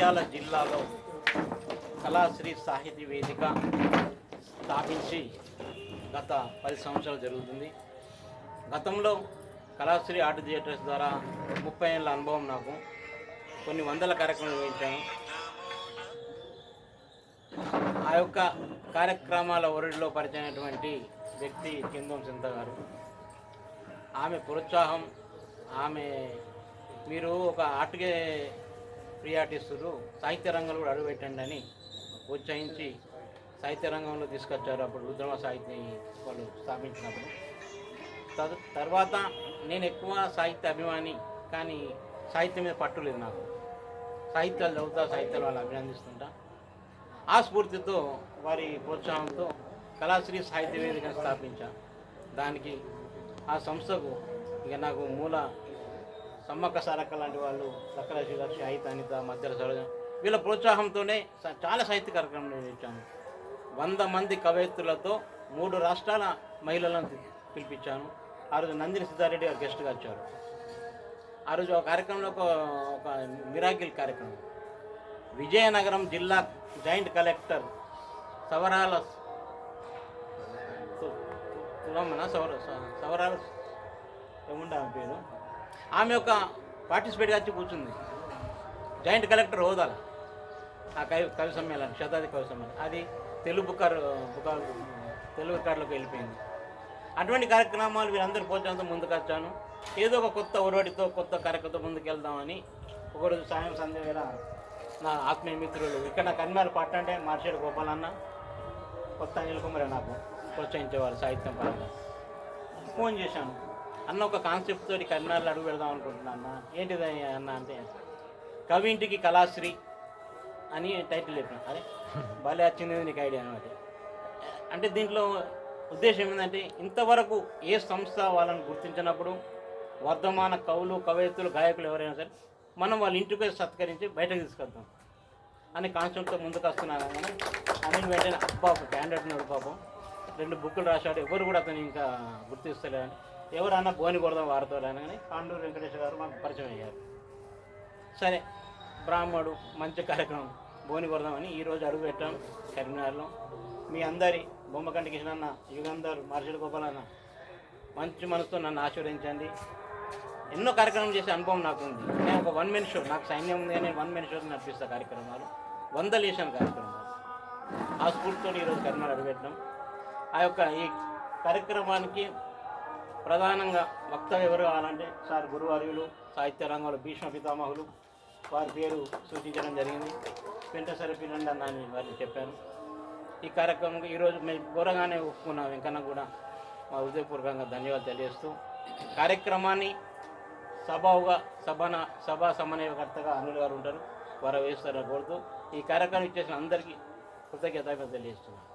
జగిత్యాల జిల్లాలో కళాశ్రీ సాహితీ వేదిక స్థాపించి గత పది సంవత్సరాలు జరుగుతుంది. గతంలో కళాశ్రీ ఆర్ట్ థియేటర్స్ ద్వారా ముప్పై ఏళ్ళ అనుభవం నాకు. కొన్ని వందల కార్యక్రమాలు నిర్వహించాను. ఆ యొక్క కార్యక్రమాల ఒరిడిలో పరిచయమైనటువంటి వ్యక్తి కిందం చింత గారు. ఆమె ప్రోత్సాహం ఆమె మీరు ఒక ఆర్ట్గే ఫ్రీ ఆర్టిస్టులు సాహిత్య రంగంలో కూడా అడుగుపెట్టండి అని ప్రోత్సహించి సాహిత్య రంగంలో తీసుకొచ్చారు అప్పుడు రుద్రమ సాహిత్య వాళ్ళు స్థాపించినప్పుడు. తదు తర్వాత నేను ఎక్కువ సాహిత్య అభిమాని కానీ సాహిత్యం మీద పట్టు లేదు నాకు. సాహిత్యాలు చదువుతా సాహిత్యాలు వాళ్ళు అభినందిస్తుంటా. ఆ స్ఫూర్తితో వారి ప్రోత్సాహంతో కళాశ్రీ సాహిత్య వేదికను స్థాపించా. దానికి ఆ సంస్థకు ఇక నాకు మూల సమ్మక్క సారక్క లాంటి వాళ్ళు సక్కల శ్రీలక్ష్మి అయిత అనిత మధ్యల సరోజ వీళ్ళ ప్రోత్సాహంతోనే చాలా సాహిత్య కార్యక్రమం నిర్వహించాను వంద మంది కవయిత్రులతో మూడు రాష్ట్రాల మహిళలను పిలిపించాను. ఆ రోజు నందిని సిద్ధారెడ్డి గారు గెస్ట్గా వచ్చారు. ఆ రోజు ఒక కార్యక్రమంలో ఒక ఒక మిరాకిల్ కార్యక్రమం. విజయనగరం జిల్లా జాయింట్ కలెక్టర్ సవరాల సు- సవర సవరాల ఏముండ పేరు? ఆమె యొక్క పార్టిసిపేట్ వచ్చి కూర్చుంది. జాయింట్ కలెక్టర్ హోదాల. ఆ కవి కవి సమ్మేళనం శతాబ్ది కవి సమ్మేళనం. అది తెలుగు బుకార్ బుకార్ తెలుగు కార్లోకి వెళ్ళిపోయింది. అటువంటి కార్యక్రమాలు వీరందరూ పోల్చడంతో ముందుకు వచ్చాను ఏదో ఒక కొత్త ఒరవడితో కొత్త కార్యక్రమంతో ముందుకెళ్దామని ఒకరోజు సాయం సంధ్య వేళ నా ఆత్మీయ మిత్రులు ఇక్కడ కన్మాల పట్ట అంటే మార్షేడు గోపాలన్న కొత్త అనిల్ కుమార్ నాకు ప్రోత్సహించేవారు సాహిత్యం పరంగా. ఫోన్ చేశాను. అన్న ఒక కాన్సెప్ట్ తోటి కర్నాల్లో అడుగు పెడదాం అనుకుంటున్నా అన్న. ఏంటిది అన్న అంటే కవి ఇంటికి కళాశ్రీ అని టైటిల్ చెప్పిన. అరే భలే వచ్చింది నీకు ఐడియా అనమాట అంటే దీంట్లో ఉద్దేశం ఏంటంటే ఇంతవరకు ఏ సంస్థ వాళ్ళని గుర్తించినప్పుడు వర్ధమాన కవులు కవయిత్రులు గాయకులు ఎవరైనా సరే మనం వాళ్ళ ఇంటికి పోయి సత్కరించి బయటకు తీసుకెళ్తాం అని కాన్సెప్ట్తో ముందుకు వస్తున్నాను కానీ అనిల్ వెంటనే అబ్బా ఒక క్యాండిడేట్ ఉన్నాడు పాపం. రెండు బుక్కులు రాశాడు. ఎవరు కూడా అతను ఇంకా గుర్తిస్తలేదని ఎవరన్నా బోని కొడదాం వారితో కానీ కాండూరు వెంకటేష్ గారు మాకు పరిచయం అయ్యారు. సరే బ్రాహ్మడు మంచి కార్యక్రమం బోని కొడదామని ఈరోజు అడుగు పెట్టాం కరీంనగర్లో. మీ అందరి బొమ్మకంటి కిషన్ అన్న యుగంధర్ మార్షల్ గోపాల్ అన్న మంచి మనసుతో నన్ను ఆశీర్వదించండి. ఎన్నో కార్యక్రమం చేసే అనుభవం నాకు ఉంది. నేను ఒక వన్ మెన్ షో నాకు సైన్యం ఉంది నేను వన్ మెన్ షో నడిపిస్తా కార్యక్రమాలు. వందలు చేశాను కార్యక్రమాలు. ఆ స్ఫూర్తితో ఈరోజు కరీంనగర్ అడుగుపెట్టినాం ఆ యొక్క ఈ కార్యక్రమానికి ప్రధానంగా వక్త ఎవరు కావాలంటే సార్ గురువార్యులు సాహిత్య రంగంలో భీష్మ పితామహులు వారి పేరు సూచించడం జరిగింది. వెంటసరి పిల్లండి అన్న వారిని చెప్పాను. ఈ కార్యక్రమం ఈరోజు మేము ఘోరంగానే ఒప్పుకున్నాం వెంకన్న కూడా. మా హృదయపూర్వకంగా ధన్యవాదాలు తెలియజేస్తూ కార్యక్రమాన్ని సభావుగా సభన సభా సమన్వయకర్తగా అనులు గారు ఉంటారు. వారు వేస్తారని కోరుతూ ఈ కార్యక్రమం ఇచ్చేసిన అందరికీ కృతజ్ఞత తెలియజేస్తున్నాను.